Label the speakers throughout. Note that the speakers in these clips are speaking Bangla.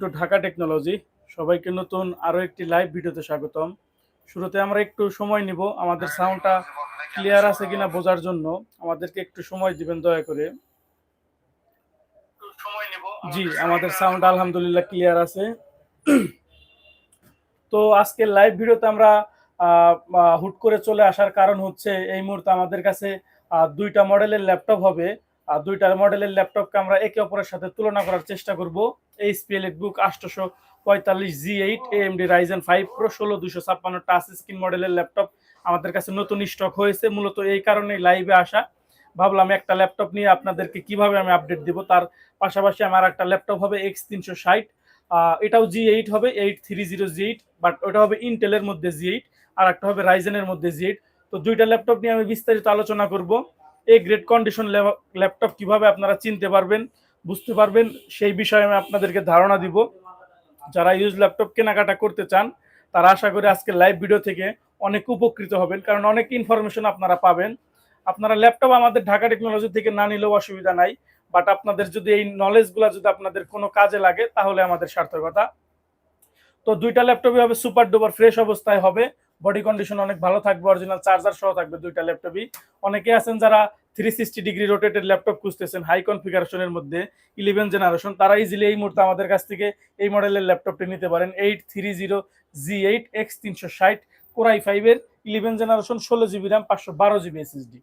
Speaker 1: টু ঢাকা টেকনোলজি সবাইকে নতুন আরও একটি লাইভ ভিডিওতে স্বাগতম। শুরুতে আমরা একটু সময় নিব। আমাদের সাউন্ডটা ক্লিয়ার আছে কিনা বোঝার জন্য। আমাদেরকে একটু সময় দিবেন দয়া করে। জি আমাদের সাউন্ড আলহামদুলিল্লাহ ক্লিয়ার আছে। তো আজকে লাইভ ভিডিওতে আমরা হুট করে চলে আসার কারণ হচ্ছে এই মুহূর্তে আমাদের কাছে দুইটা মডেলের ল্যাপটপ হবে। দুইটা মডেলের ল্যাপটপকে আমরা একে অপরের সাথে তুলনা করার চেষ্টা করব। এইচপি বুক আটশোশো পঁয়তাল্লিশ G eight AMD Ryzen five pro ষোলো দুশো ছাপ্পান্ন টাচ স্ক্রিন মডেলের ল্যাপটপ আমাদের কাছে নতুন স্টক হয়েছে। মূলত এই কারণে লাইভে আসা। ভাবলাম একটা ল্যাপটপ নিয়ে আপনাদেরকে কীভাবে আমি আপডেট দিব? তার পাশাপাশি আমার একটা ল্যাপটপ হবে এক্স তিনশো ষাট এটাও জি এইট হবে eight three zero G eight but ওটা হবে ইন্টেলের মধ্যে জি এইট আর একটা হবে রাইজেনের মধ্যে জি এইট তো দুইটা ল্যাপটপ নিয়ে আমি বিস্তারিত আলোচনা করব। এই গ্রেড কন্ডিশন ল্যাপটপ কীভাবে আপনারা চিনতে পারবেন, বুঝতে পারবেন, সেই বিষয়ে আমি আপনাদেরকে ধারণা দিব। যারা ইউজ ল্যাপটপ কেনাকাটা করতে চান, তারা আশা করি আজকে লাইভ ভিডিও থেকে অনেক উপকৃত হবেন, কারণ অনেক ইনফরমেশন আপনারা পাবেন। আপনারা ল্যাপটপ আমাদের ঢাকা টেকনোলজি থেকে না নিলেও অসুবিধা নাই বাট আপনাদের যদি এই নলেজগুলো যদি আপনাদের কোনো কাজে লাগে, তাহলে আমাদের সার্থকতা। তো দুইটা ল্যাপটপই হবে সুপার ডুপার ফ্রেশ অবস্থায় হবে বডি কন্ডিশন অনেক ভালো থাকবে অরিজিনাল চার্জার সহ থাকবে দুইটা ল্যাপটপই অনেকে আছেন যারা three sixty degree rotated laptop খুঁজতেছেন হাই কনফিগারেশনের মধ্যে ইলেভেন জেনারেশন তারা ইজিলি এই মুহূর্তে আমাদের কাছ থেকে এই মডেলের ল্যাপটপটি নিতে পারেন। Eight three zero G eight X তিনশো ষাট কোরাই ফাইভের ইলেভেন জেনারেশন ষোলো জিবি র্যাম পাঁচশো বারো জিবি এসএসডি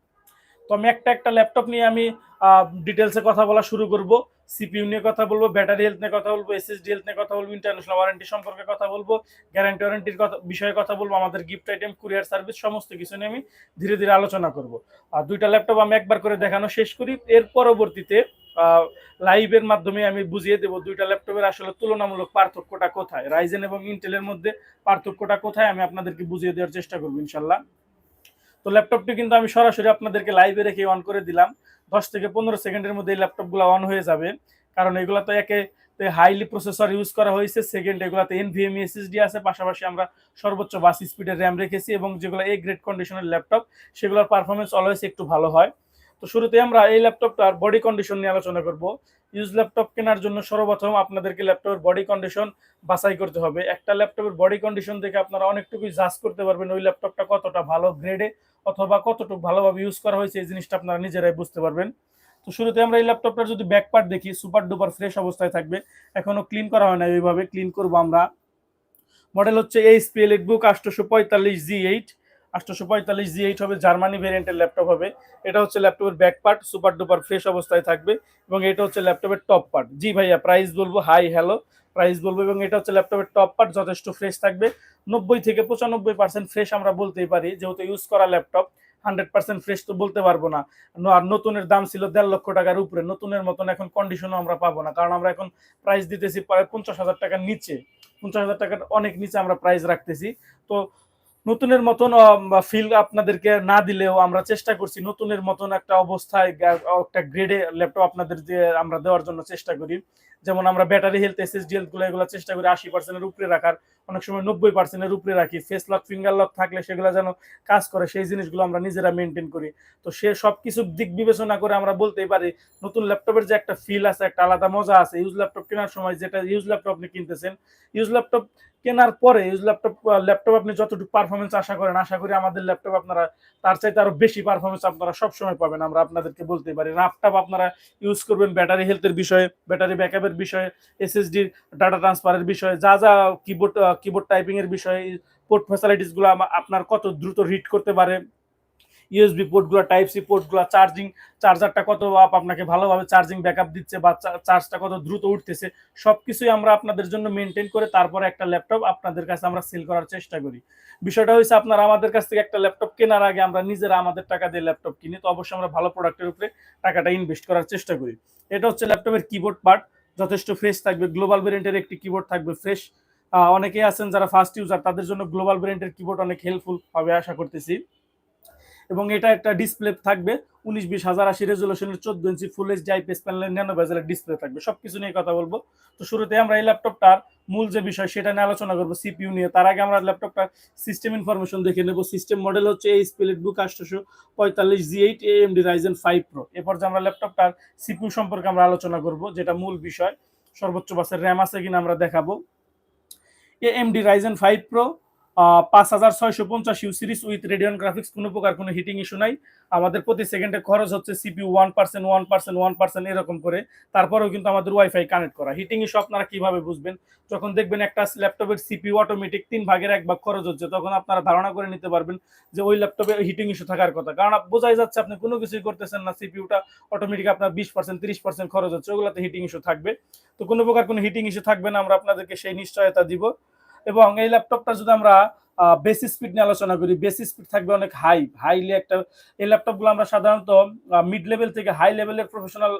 Speaker 1: তো আমি একটা একটা ল্যাপটপ নিয়ে আমি ডিটেলসে কথা বলা শুরু করব। সিপিইউ নিয়ে কথা বলব ব্যাটারি হেলথ নিয়ে কথা বলব এসএসডি হেলথ নিয়ে কথা বলব ইন্টারন্যাশনাল ওয়ারেন্টি সম্পর্কে কথা বলব গ্যারান্টি ওয়ারেন্টির কথা বিষয়ে কথা বলব, আমাদের গিফট আইটেম কুরিয়ার সার্ভিস সমস্ত কিছু নিয়ে আমি ধীরে ধীরে আলোচনা করব। আর দুইটা ল্যাপটপ আমি একবার করে দেখানো শেষ করি। এর পরবর্তীতে লাইভের মাধ্যমে আমি বুঝিয়ে দেবো দুইটা ল্যাপটপের আসলে তুলনামূলক পার্থক্যটা কোথায়। রাইজেন এবং ইন্টেলের মধ্যে পার্থক্যটা কোথায় আমি আপনাদেরকে বুঝিয়ে দেওয়ার চেষ্টা করব ইনশাল্লাহ তো ল্যাপটপটি কিন্তু আমি সরাসরি আপনাদেরকে লাইভে রেখে অন করে দিলাম। দশ থেকে পনেরো সেকেন্ডের মধ্যে এই ল্যাপটপগুলো অন হয়ে যাবে। কারণ এগুলো তো একে হাইলি প্রসেসর ইউজ করা হয়েছে। সেকেন্ড এগুলাতে এনভিএম এসএসডি আছে। পাশাপাশি আমরা সর্বোচ্চ বাস স্পিডের র্যাম রেখেছি এবং যেগুলো এ গ্রেড কন্ডিশনের ল্যাপটপ সেগুলোর পারফরমেন্স অলওয়েজ একটু ভালো হয়। তো শুরুতে আমরা এই ল্যাপটপটার বডি কন্ডিশন নিয়ে আলোচনা করব। ইউজ ল্যাপটপ কেনার জন্য সর্বপ্রথম আপনাদেরকে ল্যাপটপের বডি কন্ডিশন বাছাই করতে হবে। একটা ল্যাপটপের বডি কন্ডিশন দেখে আপনারা অনেকটুকুই জাজ করতে পারবেন ওই ল্যাপটপটা কতটা ভালো গ্রেডে অথবা কতটুকু ভালোভাবে ইউজ করা হয়েছে, এই জিনিসটা আপনারা নিজেরাই বুঝতে পারবেন। তো শুরুতে আমরা এই ল্যাপটপটার যদি ব্যাক পার্ট দেখি সুপার ডুপার ফ্রেশ অবস্থায় থাকবে। এখনও ক্লিন করা হয় না এইভাবে ক্লিন করব আমরা। মডেল হচ্ছে এইচপি বুক আটশোশো পঁয়তাল্লিশ জি এইট আটশোশো পঁয়তাল্লিশ জি এইট হবে জার্মানি ভেরিয়েন্টের ল্যাপটপ হবে। এটা হচ্ছে ল্যাপটপের back part super duper fresh অবস্থায় থাকবে এবং এটা হচ্ছে ল্যাপটপের টপ পার্ট জি ভাইয়া প্রাইস বলব হাই হ্যালো প্রাইস বলব এবং এটা হচ্ছে ল্যাপটপের টপ পার্ট যথেষ্ট ফ্রেশ থাকবে। নব্বই থেকে পঁচানব্বই পার্সেন্ট ফ্রেশ আমরা বলতেই পারি, যেহেতু ইউজ করা ল্যাপটপ হান্ড্রেড পার্সেন্ট ফ্রেশ তো বলতে পারব না। আর নতুনের দাম ছিল দেড় লক্ষ টাকার উপরে, নতুনের মতন এখন কন্ডিশনও আমরা পাবো না, কারণ আমরা এখন প্রাইস দিতেছি প্রায় পঞ্চাশ হাজার টাকার নিচে। পঞ্চাশ হাজার টাকার অনেক নিচে আমরা প্রাইস রাখতেছি। তো নতুনের মতন ফিল আপনাদেরকে না দিলেও আমরা চেষ্টা করছি নতুনের মতন একটা অবস্থায় একটা গ্রেডে ল্যাপটপ আপনাদের আমরা দেওয়ার জন্য চেষ্টা করি। যেমন আমরা ব্যাটারি হেলথ হেলথগুলো এগুলো চেষ্টা করি আশি পার্সেন্টের উপরে রাখার। অনেক সময় নব্বই পার্সেন্টের উপরে রাখি। ফেস লক ফিঙ্গার লক থাকলে সেগুলো যেন কাজ করে, সেই জিনিসগুলো আমরা নিজেরা মেনটেন করি। তো সে সব কিছু দিক বিবেচনা করে আমরা বলতেই পারি, নতুন ল্যাপটপের যে একটা ফিল আছে, একটা আলাদা মজা আছে ইউজ ল্যাপটপ কেনার সময় যেটা ইউজ ল্যাপটপ আপনি কিনতেছেন ইউজ ল্যাপটপ কেনার পরে ইউজ ল্যাপটপ ল্যাপটপ আপনি যতটুকু পারফরমেন্স আশা করেন, আশা করি আমাদের ল্যাপটপ আপনারা, তার চাইতে আরও বেশি পারফরমেন্স আপনারা সবসময় পাবেন। আমরা আপনাদেরকে বলতে পারি ল্যাপটপ আপনারা ইউজ করবেন ব্যাটারি হেলথের বিষয়ে ব্যাটারি ব্যাকআপের বিষয়ে এসএসডির ডাটা ট্রান্সফারের বিষয়ে, যা যা কিবোর্ড কিবোর্ড টাইপিং এর বিষয়ে পোর্ট ফ্যাসিলিটিসগুলো আপনার কত দ্রুত রিড করতে পারে ইউএসবি পোর্টগুলো টাইপ সি পোর্টগুলো চার্জিং চার্জারটা কত আপ আপনাকে ভালোভাবে চার্জিং ব্যাকআপ দিচ্ছে বা চার্জটা কত দ্রুত উঠতেছে সব কিছুই আমরা আপনাদের জন্য মেনটেন করে তারপরে একটা ল্যাপটপ আপনাদের কাছে আমরা সেল করার চেষ্টা করি। বিষয়টা হচ্ছে আপনারা আমাদের কাছ থেকে একটা ল্যাপটপ কেনার আগে আমরা নিজেরা আমাদের টাকা দিয়ে ল্যাপটপ কিনি, তো অবশ্যই আমরা ভালো প্রোডাক্টের উপরে টাকাটা ইনভেস্ট করার চেষ্টা করি। এটা হচ্ছে ল্যাপটপের কিবোর্ড পার্ট যথেষ্ট ফ্রেশ থাকবে। গ্লোবাল ভেরিয়েন্টের একটি কিবোর্ড থাকবে ফ্রেশ অনেকেই আছেন যারা ফার্স্ট ইউজার তাদের জন্য গ্লোবাল ভেরিয়েন্টের কিবোর্ড অনেক হেল্পফুল হবে আশা করতেছি। এবং এটা একটা ডিসপ্লে থাকবে, উনিশ বিশ হাজার আশি রেজলিউশনের চোদ্দ ইঞ্চি ফুল এইচডি আইপিএস প্যানেলের ন্যানো বেজেলের ডিসপ্লে থাকবে। সবকিছু নিয়ে কথা বলব। তো শুরুতে আমরা এই ল্যাপটপটার মূল যে বিষয় সেটা নিয়ে আলোচনা করব সিপিইউ নিয়ে। তার আগে আমরা ল্যাপটপটার সিস্টেম ইনফরমেশন দেখে নেব। সিস্টেম মডেল হচ্ছে এই স্পিলিট বুক আটশোশো পঁয়তাল্লিশ G eight AMD Ryzen five pro এরপর যে আমরা ল্যাপটপটার সিপিউ সম্পর্কে আমরা আলোচনা করব, যেটা মূল বিষয়। সর্বোচ্চ বাসের র্যাম আছে কিনা আমরা দেখাবো। এএমডি রাইজেন ফাইভ প্রো পাঁচ হাজার ছয়শো পঞ্চাশ U series with Radeon graphics কোনো প্রকার কোনো হিটিং ইস্যু নাই। আমাদের প্রতি সেকেন্ডে খরচ হচ্ছে CPU one percent one percent one percent এরকম করে। তারপরেও কিন্তু আমাদের ওয়াইফাই কানেক্ট করা। হিটিং ইস্যু আপনারা কীভাবে বুঝবেন? যখন দেখবেন একটা ল্যাপটপের সিপিউ অটোমেটিক তিন ভাগের এক ভাগ খরচ হচ্ছে, তখন আপনারা ধারণা করে নিতে পারবেন যে ওই ল্যাপটপে হিটিং ইস্যু থাকার কথা। কারণ বোঝাই যাচ্ছে আপনি কোনো কিছুই করতেছেন না সিপিউটা অটোমেটিক আপনার বিশ পার্সেন্ট তিরিশ পার্সেন্ট খরচ হচ্ছে, ওগুলোতে হিটিং ইস্যু থাকবে। তো কোনো প্রকার কোনো হিটিং ইস্যু থাকবে না, আমরা আপনাদেরকে সেই নিশ্চয়তা দিব। এবং এই ল্যাপটপটা যদি আমরা বেসি স্পিড নিয়ে আলোচনা করি বেসি স্পিড থাকবে অনেক হাই হাইলি একটা, এই ল্যাপটপগুলো আমরা সাধারণত মিড লেভেল থেকে হাই লেভেলের প্রফেশনাল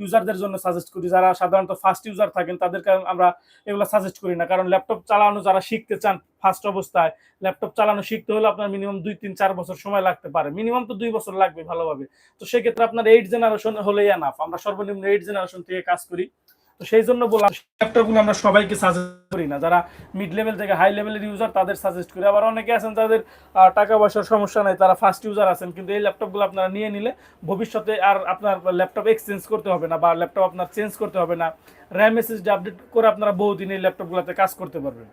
Speaker 1: ইউজারদের জন্য সাজেস্ট করি। যারা সাধারণত ফার্স্ট ইউজার থাকেন তাদেরকে আমরা এগুলো সাজেস্ট করি না। কারণ ল্যাপটপ চালানো, যারা শিখতে চান ফার্স্ট অবস্থায় ল্যাপটপ চালানো শিখতে হলে আপনার মিনিমাম দুই, তিন, চার বছর সময় লাগতে পারে। মিনিমাম তো দুই বছর লাগবে ভালোভাবে। তো সেক্ষেত্রে আপনার এইট জেনারেশন হলেই এনাফ আমরা সর্বনিম্ন এইট জেনারেশন থেকে কাজ করি। তো সেই জন্য বললাম আমরা সবাইকে সাজেস্ট করি না। যারা মিড লেভেল থেকে হাই লেভেলের ইউজার তাদের সাজেস্ট করি। আবার অনেকে আছেন তাদের টাকা পয়সার সমস্যা নাই, তারা ফার্স্ট ইউজার আছেন, কিন্তু এই ল্যাপটপগুলো আপনারা নিয়ে নিলে ভবিষ্যতে আর আপনার ল্যাপটপ এক্সচেঞ্জ করতে হবে না, বা ল্যাপটপ আপনার চেঞ্জ করতে হবে না। র্যাম এসএসডি আপডেট করে আপনারা বহুদিন এই ল্যাপটপগুলোতে কাজ করতে পারবেন।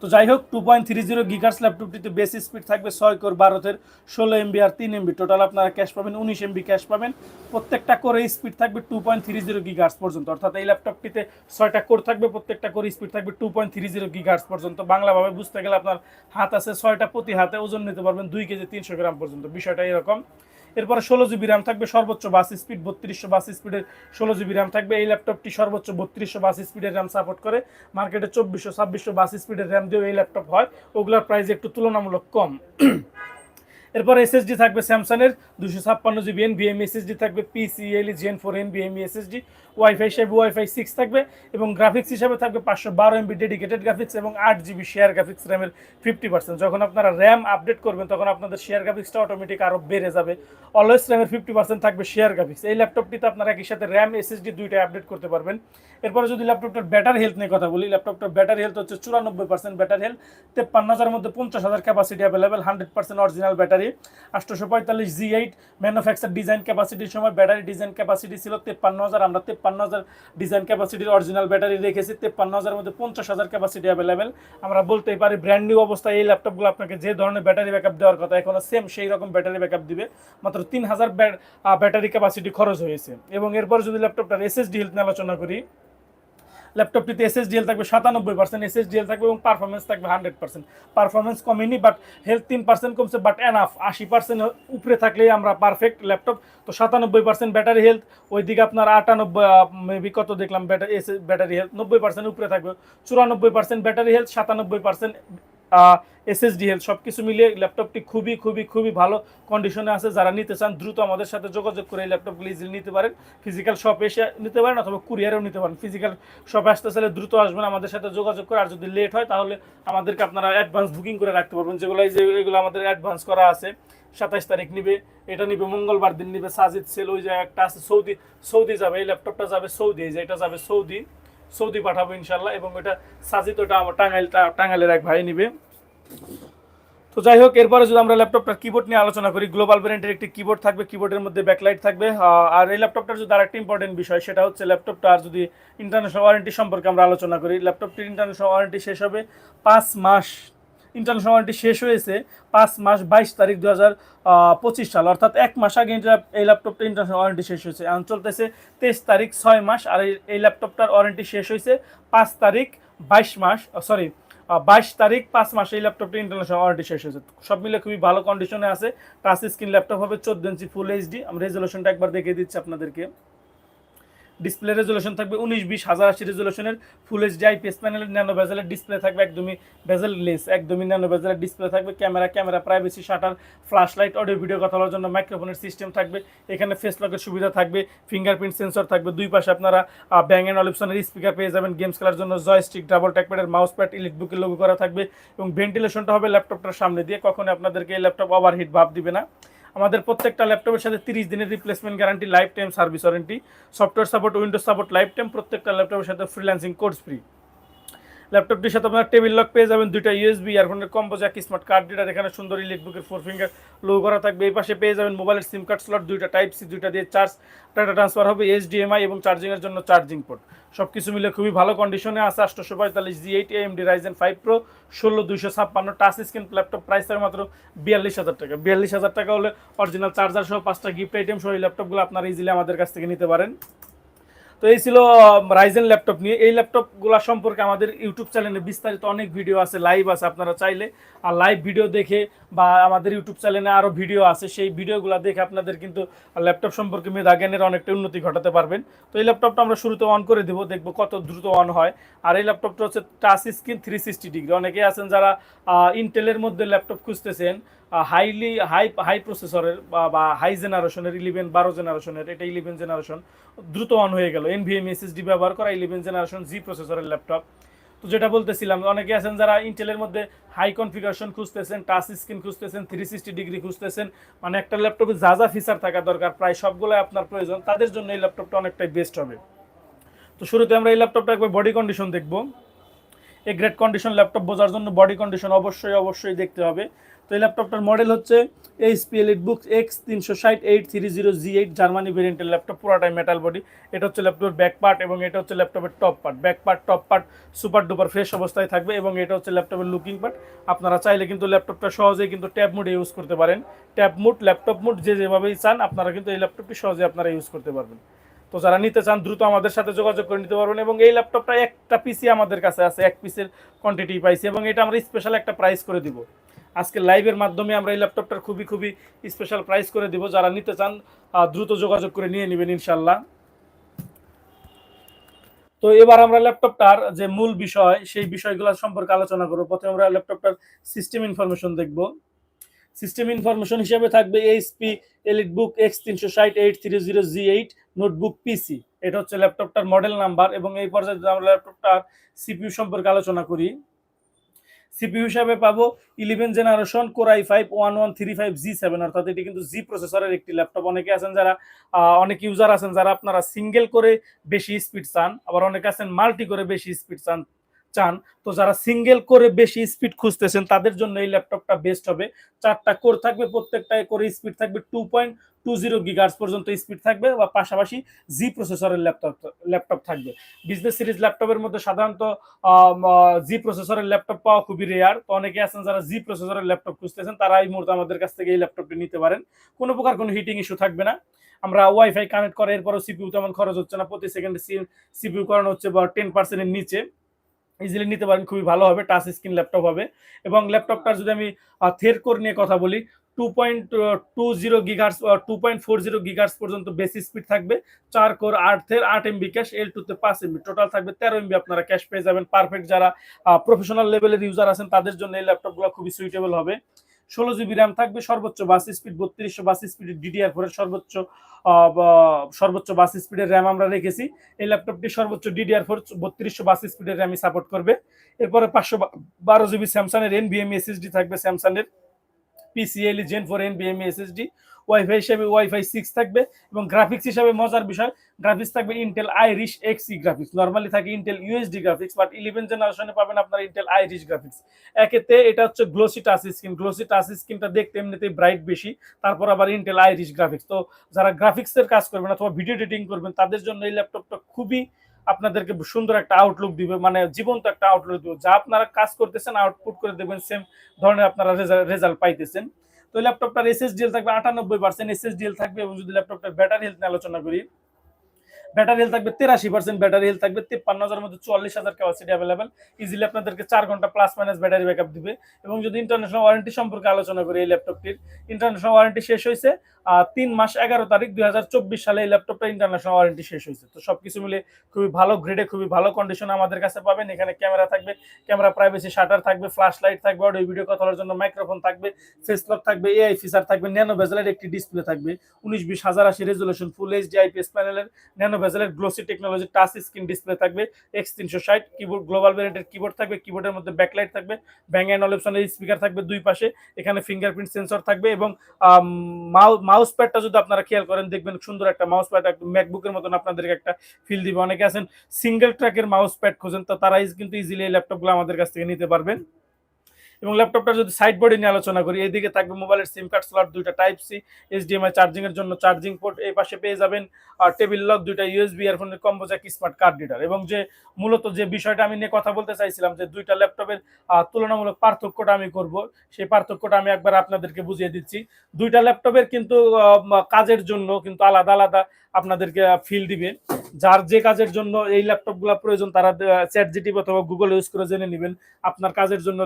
Speaker 1: তো যাই হোক two point three zero gigahertz ল্যাপটপটিতে বেশি স্পিড থাকবে ছয় কোর বারোতের, ষোলো এমবি আর তিন এমবি টোটাল আপনারা ক্যাশ পাবেন, উনিশ এমবি ক্যাশ পাবেন। প্রত্যেকটা করে স্পিড থাকবে two point three zero gigahertz পর্যন্ত। অর্থাৎ এই ল্যাপটপটিতে ছয়টা কোর থাকবে, প্রত্যেকটা করে স্পিড থাকবে two point three zero gigahertz পর্যন্ত। বাংলাভাবে বুঝতে গেলে আপনার হাত আছে ছয়টা প্রতি হাতে, ওজন নিতে পারবেন দুই কেজি তিনশো গ্রাম পর্যন্ত। বিষয়টা এরকম। এরপরে ষোলো জিবি র্যাম থাকবে, সর্বোচ্চ বাস স্পিড বত্রিশশো বাস স্পিডের ষোলো জিবি র্যাম থাকবে। এই ল্যাপটপটি সর্বোচ্চ বত্রিশশো বাস স্পিডের র্যাম সাপোর্ট করে। মার্কেটে চব্বিশশো, ছাব্বিশশো বাস স্পিডের র্যাম দিয়েও এই ল্যাপটপ হয়। ওগুলোর প্রাইস একটু তুলনামূলক কম। এরপর এসএসডি থাকবে স্যামসাংয়ের দুশো ছাপ্পান্ন জিবি এন ভিএম এসএসডি থাকবে PCIe gen four NVMe SSD wifi হিসেবে ওয়াইফাই সিক্স থাকবে এবং গ্রাফিক্স হিসাবে থাকবে পাঁচশো বারো এমবি ডেডিকেটেড গ্রাফিক্স এবং আট জিবি শেয়ার গ্রাফিক্স র্যামের ফিফটি পার্সেন্ট যখন আপনারা র্যাম আপডেট করবেন, তখন আপনাদের শেয়ার গ্রাফিক্সটা অটোমেটিক আরও বেড়ে যাবে। অলওয়েজ র্যামের ফিফটি পার্সেন্ট থাকবে শেয়ার গ্রাফিক্স এই ল্যাপটপটিতে আপনারা একই সাথে র্যাম এসএসডি দুইটাই আপডেট করতে পারবেন। এরপরে যদি ল্যাপটপটার ব্যাটারি হেলথ নিয়ে কথা বলি ল্যাপটপটার ব্যাটারি হেলথ হচ্ছে চুরানব্বই পার্সেন্ট ব্যাটারি হেলথ তেপ্পান্ন হাজার মধ্যে পঞ্চাশ হাজার capacity available hundred percent original battery আটশোশো পঁয়তাল্লিশ জি এইট ম্যানুফ্যাকচার ডিজাইন ক্যাপাসিটির সময় ব্যাটারি ডিজাইন ক্যাপাসিটি ছিল তেপ্পান্ন হাজার। আমরা তেপ্পান্ন হাজার ডিজাইন ক্যাপাসিটির অরিজিনাল ব্যাটারি রেখেছি, তেপ্পান্ন হাজার মধ্যে পঞ্চাশ হাজার ক্যাপাসিটি অ্যাভেলেবেল আমরা বলতেই পারি ব্র্যান্ড নিউ অবস্থায় এই ল্যাপটপগুলো আপনাকে যে ধরনের ব্যাটারি ব্যাকআপ দেওয়ার কথা, এখনও সেম সেই রকম ব্যাটারি ব্যাকআপ দিবে। মাত্র তিন হাজার ব্যাটারি ক্যাপাসিটি খরচ হয়েছে। এবং এরপর যদি ল্যাপটপটার এসএসডি হেলথ নিয়ে আলোচনা করি ল্যাপটপটিতে এসএসডিএল থাকবে সাতানব্বই পার্সেন্ট এসএসডিএল থাকবে এবং পারফরমেন্স থাকবে হান্ড্রেড পার্সেন্ট পারফরমেন্স কমেনি বাট হেলথ তিন পার্সেন্ট কমছে বাট এনাফ আশি পার্সেন্ট উপরে থাকলেই আমরা পারফেক্ট ল্যাপটপ। তো সাতানব্বই পার্সেন্ট ব্যাটারি হেলথ ওইদিকে আপনার আটানব্বই মেবি কত দেখলাম ব্যাটারি ব্যাটারি হেলথ নব্বই পার্সেন্ট উপরে থাকবে। চুরানব্বই পার্সেন্ট ব্যাটারি হেলথ সাতানব্বই পার্সেন্ট এসএসডি হেলথ সব কিছু মিলিয়ে ল্যাপটপটি খুবই খুবই খুবই ভালো কন্ডিশনে আছে। যারা নিতে চান, দ্রুত আমাদের সাথে যোগাযোগ করে এই ল্যাপটপগুলি ইজিলি নিতে পারেন। ফিজিক্যাল শপে এসে নিতে পারেন অথবা কুরিয়ারেও নিতে পারেন। ফিজিক্যাল শপে আসতে চাইলে দ্রুত আসবেন আমাদের সাথে যোগাযোগ করে। আর যদি লেট হয়, তাহলে আমাদেরকে আপনারা অ্যাডভান্স বুকিং করে রাখতে পারবেন। যেগুলো এই যে, এগুলো আমাদের অ্যাডভান্স করা আছে, সাতাইশ তারিখ নিবে, এটা নিবে, মঙ্গলবার দিন নিবে। সাজিদ সেল ওই যে একটা আছে, সৌদি সৌদি যাবে, এই ল্যাপটপটা যাবে সৌদি, এই যে এটা যাবে সৌদি। সৌদি পাঠাবো ইনশাল্লাহ এবং ওটা সাজিত, ওটা আমার টাঙ্গাইল টাঙ্গাইলের এক ভাই নিবে। তো যাই হোক, এরপরে যদি আমরা ল্যাপটপটার কিবোর্ড নিয়ে আলোচনা করি গ্লোবাল ব্র্যান্ডের একটি কিবোর্ড থাকবে কিবোর্ডের মধ্যে ব্যাকলাইট থাকবে। আর এই ল্যাপটপটার যদি আরেকটা ইম্পর্টেন্ট বিষয়, সেটা হচ্ছে ল্যাপটপটার যদি ইন্টারন্যাশনাল ওয়ারেন্টি সম্পর্কে আমরা আলোচনা করি ল্যাপটপটির ইন্টারন্যাশনাল ওয়ারেন্টি শেষ হবে পাঁচ মাস ইন্টারন্যাশনাল ওয়ারেন্টি শেষ হয়েছে পাঁচ মাস বাইশ তারিখ দু হাজার পঁচিশ সাল। অর্থাৎ এক মাস আগে এই ল্যাপটপটা ইন্টারন্যাশনাল ওয়ারেন্টি শেষ হয়েছে। এখন চলতেছে তেইশ তারিখ ছয় মাস আর এই- এই ল্যাপটপটার ওয়ারেন্টি শেষ হয়েছে পাঁচ তারিখ বাইশ মাস সরি বাইশ তারিখ পাঁচ মাসে এই ল্যাপটপটি ইন্টারন্যাশনাল ওয়ারেন্টি শেষ হয়েছে। সব মিলে খুবই ভালো কন্ডিশনে আছে। টাচ স্ক্রিন ল্যাপটপ হবে চোদ্দ ইঞ্চি ফুল এইচডি আমি রেজলিউশনটা একবার দেখিয়ে দিচ্ছি আপনাদেরকে। ডিসপ্লে রেজলিউশন থাকবে উনিশ, বিশ, হাজার আশি রেজলিউশনের ফুল এইচডি আইপিএস প্যানেলের ন্যানো বেজেলের ডিসপ্লে থাকবে, একদমই বেজেল লেস একদমই ন্যানো বেজেলের ডিসপ্লে থাকবে camera camera privacy shutter flash light audio video কথা বলার জন্য মাইক্রোফোনের সিস্টেম থাকবে, এখানে ফেস লকের সুবিধা থাকবে ফিঙ্গারপ্রিন্ট সেন্সর থাকবে, দুই পাশে আপনারা ব্যাং অ্যান্ড অলিপসনের স্পিকার পেয়ে যাবেন গেমস খেলার জন্য জয়স্টিক ডাবল ট্যাকপ্যাডের মাউস প্যাড ইলেক বুকের লোগো করা থাকবে এবং ভেন্টিলেশনটা হবে ল্যাপটপটার সামনে দিয়ে কখনো আপনাদেরকে এই ল্যাপটপ ওভারহিট ভাব দিবে না। আমাদের প্রত্যেকটা ল্যাপটপের সাথে তিরিশ দিনের replacement guarantee life time service warranty software support Windows support life time প্রত্যেকটা ল্যাপটপের সাথে ফ্রিল্যান্সিং কোর্স ফ্রি ল্যাপটপটির সাথে আপনার টেবিল লক পেয়ে যাবেন, দুইটা USB ইয়ারফোনের combo jack smart card reader এখানে সুন্দর ইলেকট্রিকের ফোর ফিঙ্গার লো করা থাকবে। এই পাশে পেয়ে যাবেন মোবাইলের সিম কার্ড স্লট দুইটা টাইপ সি দুইটা দিয়ে চার্জ ডাটা ট্রান্সফার হবে এইচডিএমআই এবং চার্জিংয়ের জন্য চার্জিং পোর্ট সবকিছু মিলে খুবই ভালো কন্ডিশনে আছে আটশোশো পঁয়তাল্লিশ G eight M D Ryzen five pro ষোলো দুইশো ছাপ্পান্ন টাচ স্ক্রিন ল্যাপটপ প্রাইস থাকে মাত্র বিয়াল্লিশ হাজার টাকা। বিয়াল্লিশ হাজার টাকা হলে অরিজিনাল চার্জার সহ পাঁচটা গিফট আইটেম সহ এই ল্যাপটপগুলো আপনারা ইজিলি আমাদের কাছ থেকে নিতে পারেন। তো এই ছিল রাইজেন ল্যাপটপ নিয়ে। এই ল্যাপটপগুলো সম্পর্কে আমাদের ইউটিউব চ্যানেলে বিস্তারিত অনেক ভিডিও আছে লাইভ আছে আপনারা চাইলে। আর লাইভ ভিডিও দেখে বা আমাদের ইউটিউব চ্যানেলে আরও ভিডিও আছে, সেই ভিডিওগুলো দেখে আপনাদের কিন্তু ল্যাপটপ সম্পর্কে মেধা জ্ঞানের অনেকটা উন্নতি ঘটাতে পারবেন। তো এই ল্যাপটপটা আমরা শুরুতে অন করে দেবো, দেখব কত দ্রুত অন হয়। আর এই ল্যাপটপটা হচ্ছে touch screen three sixty degree অনেকে আছেন যারা ইন্টেলের মধ্যে ল্যাপটপ খুঁজতেছেন হাইলি হাই হাই প্রসেসরের বা হাই জেনারেশনের ইলেভেন বারো জেনারেশনের এটা ইলেভেন জেনারেশন দ্রুত অন হয়ে গেল। এনভিএম এসএসডি ব্যবহার করা ইলেভেন জেনারেশন জি প্রসেসরের ল্যাপটপ তো যেটা বলতেছিলাম, অনেকে আছেন যারা ইন্টেলের মধ্যে হাই কনফিগারেশন খুঁজতেছেন টাচ স্ক্রিন খুঁজতেছেন থ্রি সিক্সটি ডিগ্রি খুঁজতেছেন মানে একটা ল্যাপটপে যা যা ফিচার থাকা দরকার, প্রায় সবগুলোই আপনার প্রয়োজন, তাদের জন্য এই ল্যাপটপটা অনেকটাই বেস্ট হবে। তো শুরুতে আমরা এই ল্যাপটপটা একবার বডি কন্ডিশন দেখব। এই গ্রেট কন্ডিশন ল্যাপটপ বোঝার জন্য বডি কন্ডিশন অবশ্যই অবশ্যই দেখতে হবে। তো এই ল্যাপটপটার মডেল হচ্ছে এইচপি এলিট বুক এক্স তিনশো ষাট eight three zero G eight Germany ভেরিয়েন্টের ল্যাপটপ পুরাটাই মেটাল বডি এটা হচ্ছে ল্যাপটপের ব্যাক পার্ট এবং এটা হচ্ছে ল্যাপটপের top part back part top part super duper fresh অবস্থায় থাকবে এবং এটা হচ্ছে ল্যাপটপের লুকিং পার্ট আপনারা চাইলে কিন্তু ল্যাপটপটা সহজেই কিন্তু ট্যাব মুড ইউজ করতে পারেন। ট্যাব মুড ল্যাপটপ মুড যে যেভাবেই চান, আপনারা কিন্তু এই ল্যাপটপটি সহজে আপনারা ইউজ করতে পারবেন। তো যারা নিতে চান, দ্রুত আমাদের সাথে যোগাযোগ করে নিতে পারবেন এবং এই ল্যাপটপটা একটা পিসি আমাদের কাছে আছে, এক পিসের কোয়ান্টিটি পাইছি এবং এটা আমরা স্পেশাল একটা প্রাইস করে দিব। আজকে লাইভের মাধ্যমে আমরা এই ল্যাপটপটার খুবই খুবই স্পেশাল প্রাইস করে দিব। যারা নিতে চান দ্রুত যোগাযোগ করে নিয়ে নেবেন ইনশাল্লাহ তো এবার আমরা ল্যাপটপটার যে মূল বিষয়, সেই বিষয়গুলো সম্পর্কে আলোচনা করব। প্রথমে আমরা ল্যাপটপটার সিস্টেম ইনফরমেশন দেখব। সিস্টেম ইনফরমেশন হিসেবে থাকবে এইচপি এলিট বুক এক্স তিনশো ষাট eight three zero G eight notebook PC এটা হচ্ছে ল্যাপটপটার মডেল নাম্বার এবং এই পর্যায়ে যদি আমরা ল্যাপটপটার সিপিইউ সম্পর্কে আলোচনা করি সিপিইউ হিসাবে পাবো eleven generation core i five one one three five G seven অর্থাৎ এটি কিন্তু জি প্রসেসরের একটি ল্যাপটপ অনেকে আছেন যারা অনেক ইউজার আছেন যারা আপনারা সিঙ্গেল করে বেশি স্পিড চান, আবার অনেকে আছেন মাল্টি করে বেশি স্পিড চান। চান, তো যারা সিঙ্গেল করে বেশি স্পিড খুঁজতেছেন, তাদের জন্য এই ল্যাপটপটা বেস্ট হবে। চারটা কোর থাকবে, প্রত্যেকটায় করে স্পিড থাকবে two point two zero gigahertz পর্যন্ত স্পিড থাকবে বা পাশাপাশি জি প্রসেসরের ল্যাপটপ ল্যাপটপ থাকবে। বিজনেস সিরিজ ল্যাপটপের মধ্যে সাধারণত জি প্রসেসরের ল্যাপটপ পাওয়া খুবই রেয়ার তো অনেকে আছেন যারা জি প্রসেসরের ল্যাপটপ খুঁজতেছেন, তারা এই মুহূর্তে আমাদের কাছ থেকে এই ল্যাপটপটি নিতে পারেন। কোনো প্রকার কোনো হিটিং ইস্যু থাকবে না। আমরা ওয়াইফাই কানেক্ট করে, এরপরও সিপিউ তেমন খরচ হচ্ছে না। প্রতি সেকেন্ডে সিপিউ করানো হচ্ছে বা টেন পার্সেন্টের নিচে। ইজিলি নিতে পারেন, খুবই ভালো হবে টাচ স্ক্রিন ল্যাপটপ হবে। এবং ল্যাপটপটার যদি আমি থের কোর নিয়ে কথা বলি two point two zero gigahertz two point four zero gigahertz পর্যন্ত বেশি স্পিড থাকবে। চার কোর আট থের আট এমবি ক্যাশ এল টুতে পাঁচ এমবি টোটাল থাকবে তেরো এমবি আপনারা ক্যাশ পেয়ে যাবেন। পারফেক্ট যারা প্রফেশনাল লেভেলের ইউজার আছেন, তাদের জন্য এই ল্যাপটপগুলো খুবই সুইটেবল হবে। ষোলো জিবি র্যাম থাকবে, সর্বোচ্চ বাস স্পিড বত্রিশশো বাস স্পিডের ডিডিআর ফোরের সর্বোচ্চ সর্বোচ্চ বাস স্পিডের র্যাম আমরা রেখেছি। এই ল্যাপটপটি সর্বোচ্চ ডিডিআর ফোর বত্রিশশো বাস স্পিডের র্যামই সাপোর্ট করবে। এরপরে পাঁচশো বারো জিবি স্যামসাংয়ের এনবিএম এসএসডি থাকবে, স্যামসাংয়ের পিসিএলই জেন ফোর এনবিএম এসএসডি ওয়াইফাই হিসেবে ওয়াইফাই সিক্স থাকবে এবং গ্রাফিক্স হিসাবে মজার বিষয় গ্রাফিক্স থাকবে Intel Iris Xe graphics normally থাকে Intel UHD graphics but eleven জেনারেশনে পাবেন আপনার ইন্টেল আইরিশ গ্রাফিক্স একেতে এটা হচ্ছে glossy touch screen glossy touch স্ক্রিনটা দেখতে এমনিতেই ব্রাইট বেশি, তারপর আবার ইন্টেল আইরিশ গ্রাফিক্স তো যারা গ্রাফিক্সের কাজ করবেন অথবা ভিডিও এডিটিং করবেন, তাদের জন্য এই ল্যাপটপটা খুবই আপনাদেরকে সুন্দর একটা আউটলুক দিবে মানে জীবন্ত একটা আউটলুক দিবে। যা আপনারা কাজ করতেছেন আউটপুট করে দেবেন সেম ধরনের আপনারা রেজাল্ট পাইতেছেন। তো ল্যাপটপটার ডিএল থাকবে আটানব্বই পার্সেন্ট এস এস এসএসডিএল থাকবে এবং যদি ল্যাপটপটার ব্যাটারি হেলথ নিয়ে আলোচনা করি ব্যাটারি হেলথ থাকবে তেরাশি পার্সেন্ট ব্যাটারি হেলথ থাকবে তিপ্পান্ন হাজার মধ্যে চুয়াল্লিশ হাজার ক্যাপাসিটি অ্যাভেলেবেল ইজিলি আপনাদেরকে চার ঘণ্টা প্লাস মাইনাস ব্যাটারি ব্যাকআপ দিবে। এবং যদি ইন্টারন্যাশনাল ওয়ারেন্টি সম্পর্কে আলোচনা করি এই ল্যাপটপটির ইন্টারন্যাশনাল ওয়ারেন্টি শেষ হয়েছে তিন মাস এগারো তারিখ দুই হাজার চব্বিশ সালে এই ল্যাপটপটা ইন্টারন্যাশনাল ওয়ারেন্টি শেষ হয়েছে। তো সব কিছু মিলে খুবই ভালো গ্রেডে খুবই ভালো কন্ডিশনে আমাদের কাছে পাবেন। এখানে ক্যামেরা থাকবে ক্যামেরা প্রাইভেসি শাটার থাকবে ফ্ল্যাশ লাইট থাকবে অডিও ভিডিও কথা বলার জন্য মাইক্রোফোন থাকবে ফেস লক থাকবে এআই ফিচার থাকবে ন্যানো ভেজেলের একটি ডিসপ্লে থাকবে। উনিশ বিশ হাজার আশি রেজুলেশন ফুল এইচডি আইপিএস প্যানেলের nano ভেজেলের glossy technology touch screen display থাকবে এক্স তিনশো ষাট কিবোর্ড গ্লোবাল ভ্যারিয়েন্টের কিবোর্ড থাকবে কিবোর্ডের মধ্যে ব্যাকলাইট থাকবে ব্যাং অ্যান্ড অপশনের স্পিকার থাকবে দুই পাশে, এখানে ফিঙ্গারপ্রিন্ট সেন্সর থাকবে এবং মাউস প্যাডটা যদি আপনারা খেয়াল করেন, দেখবেন সুন্দর একটা মাউস প্যাড ম্যাকবুকের মতন আপনাদেরকে একটা ফিল দিবে। অনেকে আছেন সিঙ্গেল ট্র্যাকের মাউস প্যাড খোঁজেন, তো তারা কিন্তু ইজিলি এই ল্যাপটপগুলো আমাদের কাছ থেকে নিতে পারবেন। এবং ল্যাপটপটা যদি সাইড বডি নিয়ে আলোচনা করি, এদিকে থাকবে মোবাইলের সিম কার্ড স্লট দুইটা টাইপ সি এইচডিএমআই চার্জিং এর জন্য চার্জিং পোর্ট এই পাশে পেয়ে যাবেন। আর টেবিল লক দুইটা USB ইয়ারফোনের combo jack smart card reader এবং যে মূলত যে বিষয়টা আমি নিয়ে কথা বলতে চাইছিলাম, যে দুইটা ল্যাপটপের তুলনামূলক পার্থক্যটা আমি করব, সেই পার্থক্যটা আমি একবার আপনাদেরকে বুঝিয়ে দিচ্ছি। দুইটা ল্যাপটপের কিন্তু কাজের জন্য কিন্তু আলাদা আলাদা আপনাদেরকে ফিল দিবে। যার যে কাজের জন্য এই ল্যাপটপগুলো প্রয়োজন, তারা চ্যাট জিটিভি অথবা গুগল ইউজ করে জেনে নেবেন। আপনার কাজের জন্য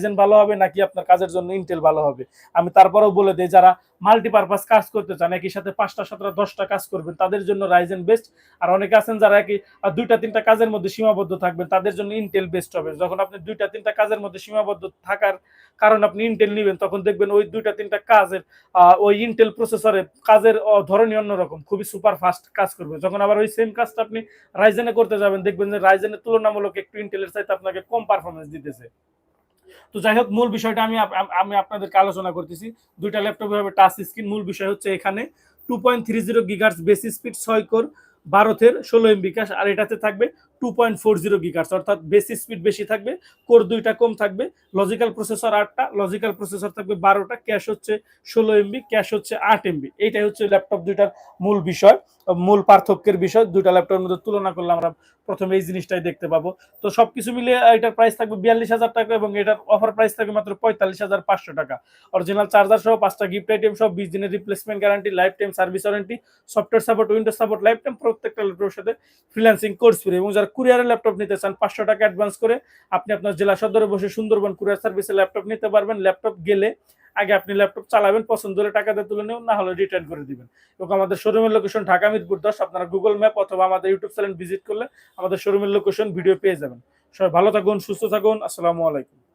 Speaker 1: রাইজেন ভালো হবে নাকি আপনার কাজের জন্য ইন্টেল ভালো হবে? আমি তারপরেও বলে দিই, যারা মাল্টিপারপাস কাজ করতে চান, একই সাথে পাঁচটা, সাতটা, দশটা কাজ করবেন, তাদের জন্য রাইজেন বেস্ট আর অনেকে আছেন যারা একই দুইটা, তিনটা কাজের মধ্যে সীমাবদ্ধ থাকবেন, তাদের জন্য ইন্টেল বেস্ট হবে। যখন আপনি দুইটা, তিনটা কাজের মধ্যে সীমাবদ্ধ থাকার কারণ আপনি ইন্টেল নেবেন, তখন দেখবেন ওই দুইটা, তিনটা কাজের ওই ইন্টেল প্রসেসরে কাজের ধরনই অন্যরকম, খুবই সুপার ফাস্ট কাজ করবে। যখন আবার ওই সেম কাজটা আপনি রাইজেনে করতে যাবেন, দেখবেন যে রাইজেনের তুলনামূলক একটু ইন্টেলের চাইতে আপনাকে কম পারফরমেন্স দিতেছে। তো যাই হোক, মূল বিষয়টা আমি আমি আপনাদেরকে আলোচনা করতেছি। দুইটা ল্যাপটপ হবে টাচ স্ক্রিন। মূল বিষয় হচ্ছে এখানে two point three zero gigahertz base speed ছয় কোর ভারতের ষোলো এমবি ক্যাশ আর এটাতে থাকবে two point four zero gigahertz অর্থাৎ বেসি স্পিড বেশি থাকবে কোর দুইটা কম থাকবে লজিক্যাল প্রসেসর আটটা লজিক্যাল প্রসেসর থাকবে বারোটা ক্যাশ হচ্ছে ষোলো এমবি ক্যাশ হচ্ছে আট এমবি এইটাই হচ্ছে ল্যাপটপ দুইটার মূল বিষয়, মূল পার্থক্যের বিষয়। দুইটা ল্যাপটপের মধ্যে তুলনা করলে আমরা প্রথমে এই জিনিসটাই দেখতে পাবো। তো সবকিছু মিলিয়ে এটার প্রাইস থাকবে বিয়াল্লিশ হাজার টাকা এবং এটার অফার প্রাইস থাকবে মাত্র পঁয়তাল্লিশ হাজার পাঁচশো টাকা। অরিজিনাল চার্জার সহ পাঁচটা গিফট আইটেম সহ বিশ দিনের replacement guarantee life time service warranty software support Windows support life time প্রত্যেকটা ল্যাপটপের সাথে ফ্রিল্যান্সিং কোর্স ফ্রি এবং যারা কুরিয়ারের ল্যাপটপ নিতে চান, পাঁচশো টাকা অ্যাডভান্স করে আপনি আপনার জেলা সদরে বসে সুন্দরবন কুরিয়ার সার্ভিসে ল্যাপটপ নিতে পারবেন। ল্যাপটপ গেলে আগে আপনি ল্যাপটপ চালাবেন, পছন্দ হলে টাকা দিয়ে তুলে নেবেন, না হলে রিটার্ন করে দিবেন। এবং আমাদের শোরুমের লোকেশন ঢাকা মিরপুর দশ, আপনারা গুগল ম্যাপ অথবা আমাদের ইউটিউব চ্যানেল ভিজিট করলে আমাদের শোরুমের লোকেশন ভিডিও পেয়ে যাবেন। সবাই ভালো থাকুন, সুস্থ থাকুন, আসসালামু আলাইকুম।